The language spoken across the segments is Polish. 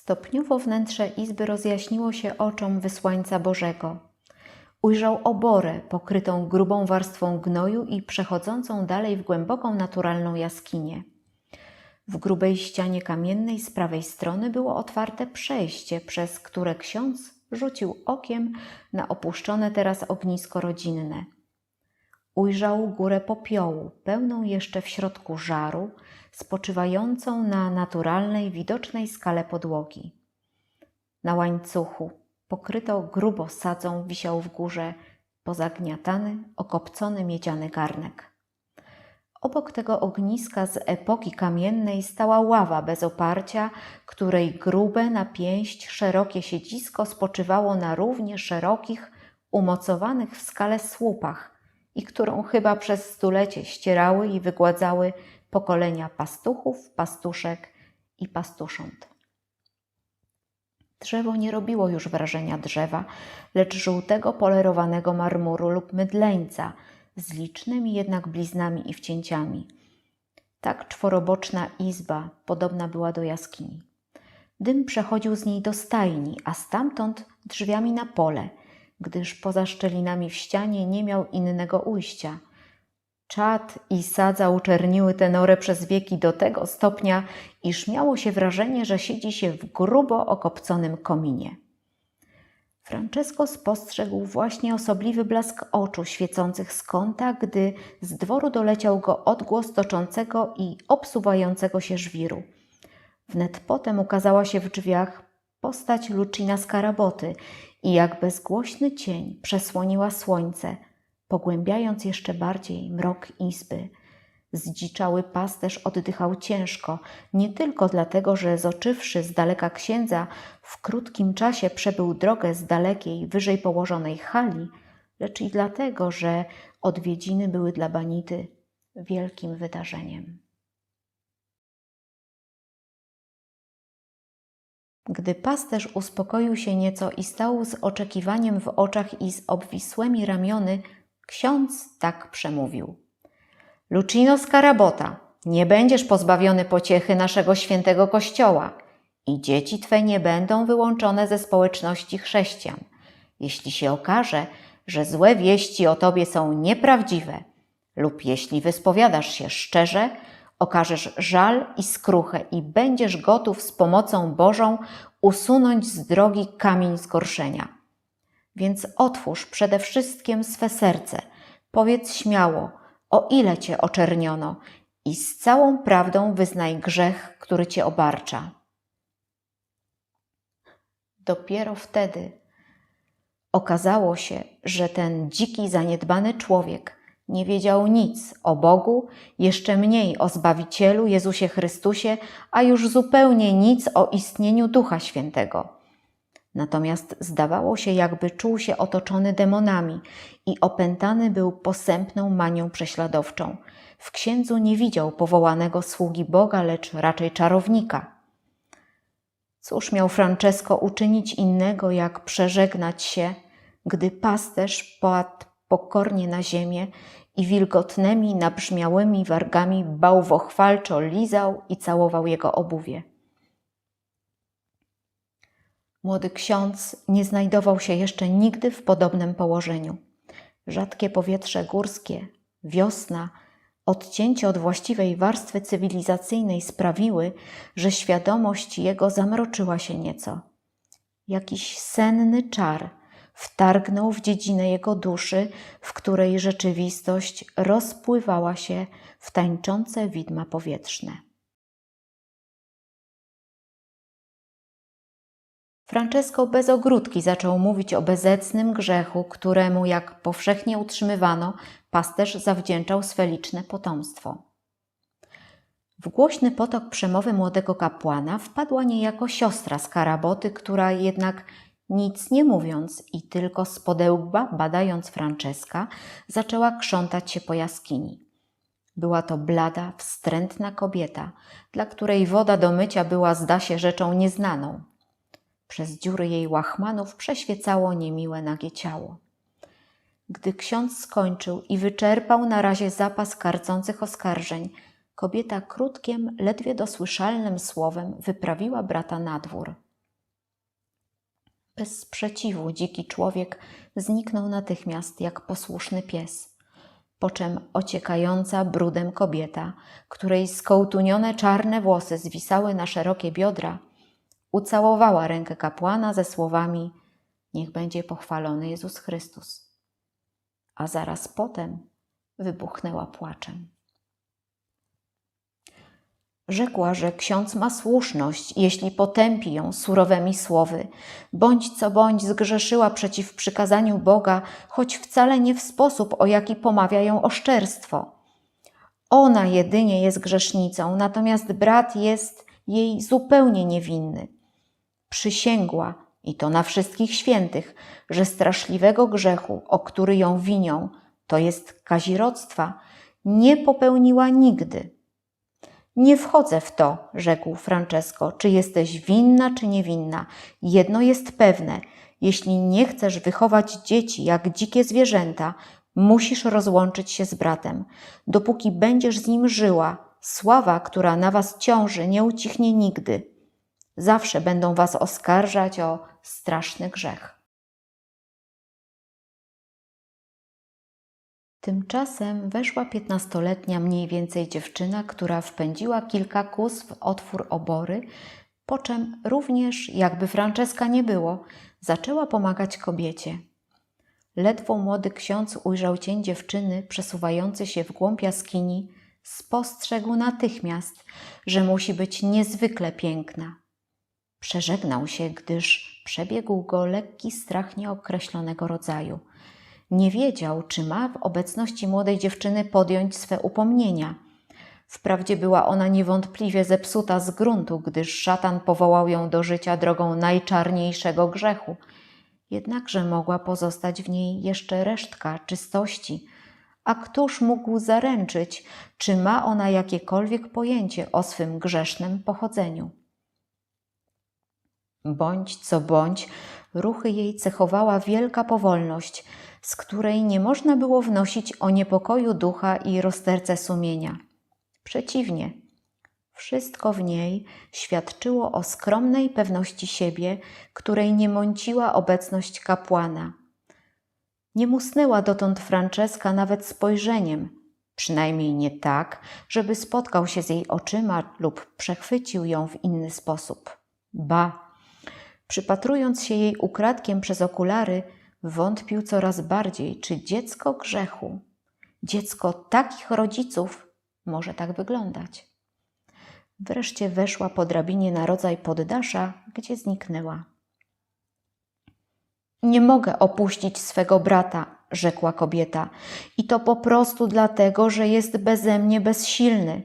Stopniowo wnętrze izby rozjaśniło się oczom wysłańca Bożego. Ujrzał oborę pokrytą grubą warstwą gnoju i przechodzącą dalej w głęboką naturalną jaskinię. W grubej ścianie kamiennej z prawej strony było otwarte przejście, przez które ksiądz rzucił okiem na opuszczone teraz ognisko rodzinne. Ujrzał górę popiołu, pełną jeszcze w środku żaru, spoczywającą na naturalnej, widocznej skale podłogi. Na łańcuchu, pokryto grubo sadzą, wisiał w górze pozagniatany, okopcony miedziany garnek. Obok tego ogniska z epoki kamiennej stała ława bez oparcia, której grube na pięść szerokie siedzisko spoczywało na równie szerokich, umocowanych w skale słupach i którą chyba przez stulecie ścierały i wygładzały pokolenia pastuchów, pastuszek i pastusząt. Drzewo nie robiło już wrażenia drzewa, lecz żółtego polerowanego marmuru lub mydleńca z licznymi jednak bliznami i wcięciami. Tak czworoboczna izba podobna była do jaskini. Dym przechodził z niej do stajni, a stamtąd drzwiami na pole, gdyż poza szczelinami w ścianie nie miał innego ujścia – Czad i sadza uczerniły tę norę przez wieki do tego stopnia, iż miało się wrażenie, że siedzi się w grubo okopconym kominie. Francesco spostrzegł właśnie osobliwy blask oczu świecących z kąta, gdy z dworu doleciał go odgłos toczącego i obsuwającego się żwiru. Wnet potem ukazała się w drzwiach postać Lucina z karaboty i jak bezgłośny cień przesłoniła słońce – pogłębiając jeszcze bardziej mrok izby. Zdziczały pasterz oddychał ciężko, nie tylko dlatego, że zoczywszy z daleka księdza, w krótkim czasie przebył drogę z dalekiej, wyżej położonej hali, lecz i dlatego, że odwiedziny były dla Banity wielkim wydarzeniem. Gdy pasterz uspokoił się nieco i stał z oczekiwaniem w oczach i z obwisłymi ramiony, Ksiądz tak przemówił. Lucino Scarabota, nie będziesz pozbawiony pociechy naszego świętego Kościoła i dzieci Twe nie będą wyłączone ze społeczności chrześcijan, jeśli się okaże, że złe wieści o Tobie są nieprawdziwe lub jeśli wyspowiadasz się szczerze, okażesz żal i skruchę i będziesz gotów z pomocą Bożą usunąć z drogi kamień zgorszenia. Więc otwórz przede wszystkim swe serce, powiedz śmiało, o ile cię oczerniono, i z całą prawdą wyznaj grzech, który cię obarcza. Dopiero wtedy okazało się, że ten dziki, zaniedbany człowiek nie wiedział nic o Bogu, jeszcze mniej o Zbawicielu Jezusie Chrystusie, a już zupełnie nic o istnieniu Ducha Świętego. Natomiast zdawało się, jakby czuł się otoczony demonami i opętany był posępną manią prześladowczą. W księdzu nie widział powołanego sługi Boga, lecz raczej czarownika. Cóż miał Francesco uczynić innego, jak przeżegnać się, gdy pasterz padł pokornie na ziemię i wilgotnymi, nabrzmiałymi wargami bałwochwalczo lizał i całował jego obuwie. Młody ksiądz nie znajdował się jeszcze nigdy w podobnym położeniu. Rzadkie powietrze górskie, wiosna, odcięcie od właściwej warstwy cywilizacyjnej sprawiły, że świadomość jego zamroczyła się nieco. Jakiś senny czar wtargnął w dziedzinę jego duszy, w której rzeczywistość rozpływała się w tańczące widma powietrzne. Francesco bez ogródki zaczął mówić o bezecnym grzechu, któremu, jak powszechnie utrzymywano, pasterz zawdzięczał swe liczne potomstwo. W głośny potok przemowy młodego kapłana wpadła niejako siostra z karaboty, która jednak nic nie mówiąc i tylko z podełba badając Franceska, zaczęła krzątać się po jaskini. Była to blada, wstrętna kobieta, dla której woda do mycia była, zda się, rzeczą nieznaną. Przez dziury jej łachmanów przeświecało niemiłe nagie ciało. Gdy ksiądz skończył i wyczerpał na razie zapas karcących oskarżeń, kobieta krótkiem, ledwie dosłyszalnym słowem wyprawiła brata na dwór. Bez sprzeciwu dziki człowiek zniknął natychmiast jak posłuszny pies. Po czym ociekająca brudem kobieta, której skołtunione czarne włosy zwisały na szerokie biodra, ucałowała rękę kapłana ze słowami: Niech będzie pochwalony Jezus Chrystus. A zaraz potem wybuchnęła płaczem. Rzekła, że ksiądz ma słuszność, jeśli potępi ją surowymi słowy, bądź co bądź zgrzeszyła przeciw przykazaniu Boga, choć wcale nie w sposób, o jaki pomawia ją oszczerstwo. Ona jedynie jest grzesznicą, natomiast brat jest jej zupełnie niewinny. Przysięgła, i to na wszystkich świętych, że straszliwego grzechu, o który ją winią, to jest kazirodztwa, nie popełniła nigdy. Nie wchodzę w to, rzekł Francesco, czy jesteś winna, czy niewinna. Jedno jest pewne: jeśli nie chcesz wychować dzieci jak dzikie zwierzęta, musisz rozłączyć się z bratem. Dopóki będziesz z nim żyła, sława, która na was ciąży, nie ucichnie nigdy. Zawsze będą was oskarżać o straszny grzech. Tymczasem weszła piętnastoletnia mniej więcej dziewczyna, która wpędziła kilka kus w otwór obory, po czym również, jakby Franceska nie było, zaczęła pomagać kobiecie. Ledwo młody ksiądz ujrzał cień dziewczyny przesuwający się w głąb jaskini, spostrzegł natychmiast, że musi być niezwykle piękna. Przeżegnał się, gdyż przebiegł go lekki strach nieokreślonego rodzaju – nie wiedział, czy ma w obecności młodej dziewczyny podjąć swe upomnienia. Wprawdzie była ona niewątpliwie zepsuta z gruntu, gdyż szatan powołał ją do życia drogą najczarniejszego grzechu. Jednakże mogła pozostać w niej jeszcze resztka czystości. A któż mógł zaręczyć, czy ma ona jakiekolwiek pojęcie o swym grzesznym pochodzeniu? Bądź co bądź, ruchy jej cechowała wielka powolność – z której nie można było wnosić o niepokoju ducha i rozterce sumienia. Przeciwnie, wszystko w niej świadczyło o skromnej pewności siebie, której nie mąciła obecność kapłana. Nie musnęła dotąd Franceska nawet spojrzeniem, przynajmniej nie tak, żeby spotkał się z jej oczyma lub przechwycił ją w inny sposób. Ba, przypatrując się jej ukradkiem przez okulary, wątpił coraz bardziej, czy dziecko grzechu, dziecko takich rodziców może tak wyglądać. Wreszcie weszła po drabinie na rodzaj poddasza, gdzie zniknęła. Nie mogę opuścić swego brata, rzekła kobieta, i to po prostu dlatego, że jest bezemnie bezsilny.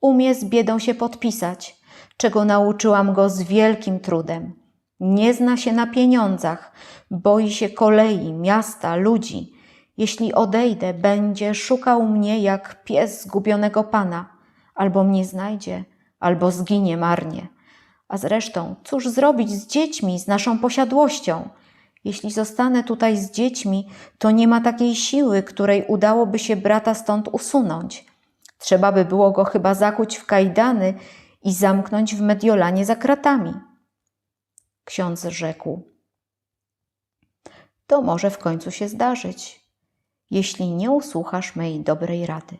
Umie z biedą się podpisać, czego nauczyłam go z wielkim trudem. Nie zna się na pieniądzach, boi się kolei, miasta, ludzi. Jeśli odejdę, będzie szukał mnie jak pies zgubionego pana, albo mnie znajdzie, albo zginie marnie. A zresztą, cóż zrobić z dziećmi, z naszą posiadłością? Jeśli zostanę tutaj z dziećmi, to nie ma takiej siły, której udałoby się brata stąd usunąć. Trzeba by było go chyba zakuć w kajdany i zamknąć w Mediolanie za kratami. Ksiądz rzekł: To może w końcu się zdarzyć, jeśli nie usłuchasz mej dobrej rady.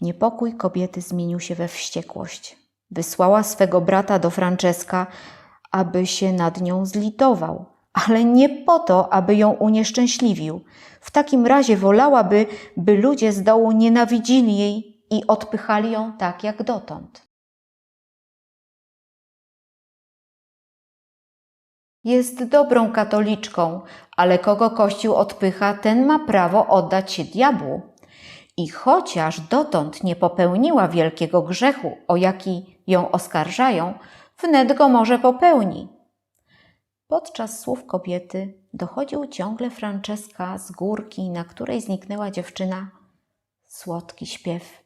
Niepokój kobiety zmienił się we wściekłość. Wysłała swego brata do Franceska, aby się nad nią zlitował, ale nie po to, aby ją unieszczęśliwił. W takim razie wolałaby, by ludzie z dołu nienawidzili jej i odpychali ją tak jak dotąd. Jest dobrą katoliczką, ale kogo Kościół odpycha, ten ma prawo oddać się diabłu. I chociaż dotąd nie popełniła wielkiego grzechu, o jaki ją oskarżają, wnet go może popełni. Podczas słów kobiety dochodził ciągle Franceska z górki, na której zniknęła dziewczyna. Słodki śpiew.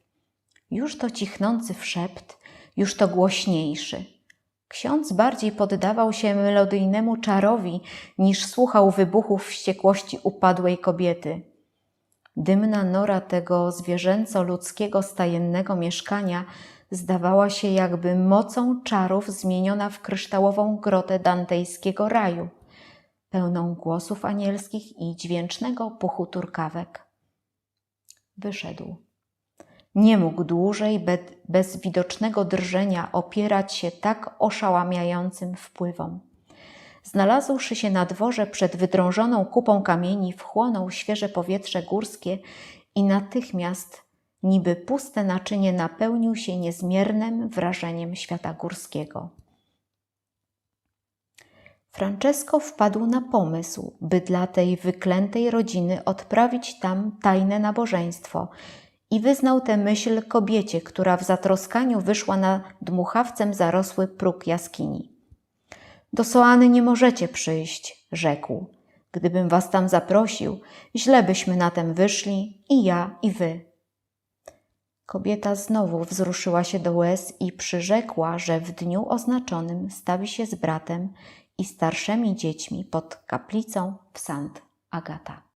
Już to cichnący wszept, już to głośniejszy. Ksiądz bardziej poddawał się melodyjnemu czarowi, niż słuchał wybuchów wściekłości upadłej kobiety. Dymna nora tego zwierzęco-ludzkiego stajennego mieszkania zdawała się jakby mocą czarów zmieniona w kryształową grotę dantejskiego raju, pełną głosów anielskich i dźwięcznego puchu turkawek. Wyszedł. Nie mógł dłużej be- bez widocznego drżenia opierać się tak oszałamiającym wpływom. Znalazłszy się na dworze przed wydrążoną kupą kamieni, wchłonął świeże powietrze górskie i natychmiast, niby puste naczynie, napełnił się niezmiernym wrażeniem świata górskiego. Francesco wpadł na pomysł, by dla tej wyklętej rodziny odprawić tam tajne nabożeństwo i wyznał tę myśl kobiecie, która w zatroskaniu wyszła na dmuchawcem zarosły próg jaskini. Do Soany nie możecie przyjść, rzekł. Gdybym was tam zaprosił, źle byśmy na tem wyszli, i ja, i wy. Kobieta znowu wzruszyła się do łez i przyrzekła, że w dniu oznaczonym stawi się z bratem i starszymi dziećmi pod kaplicą w Sant Agata.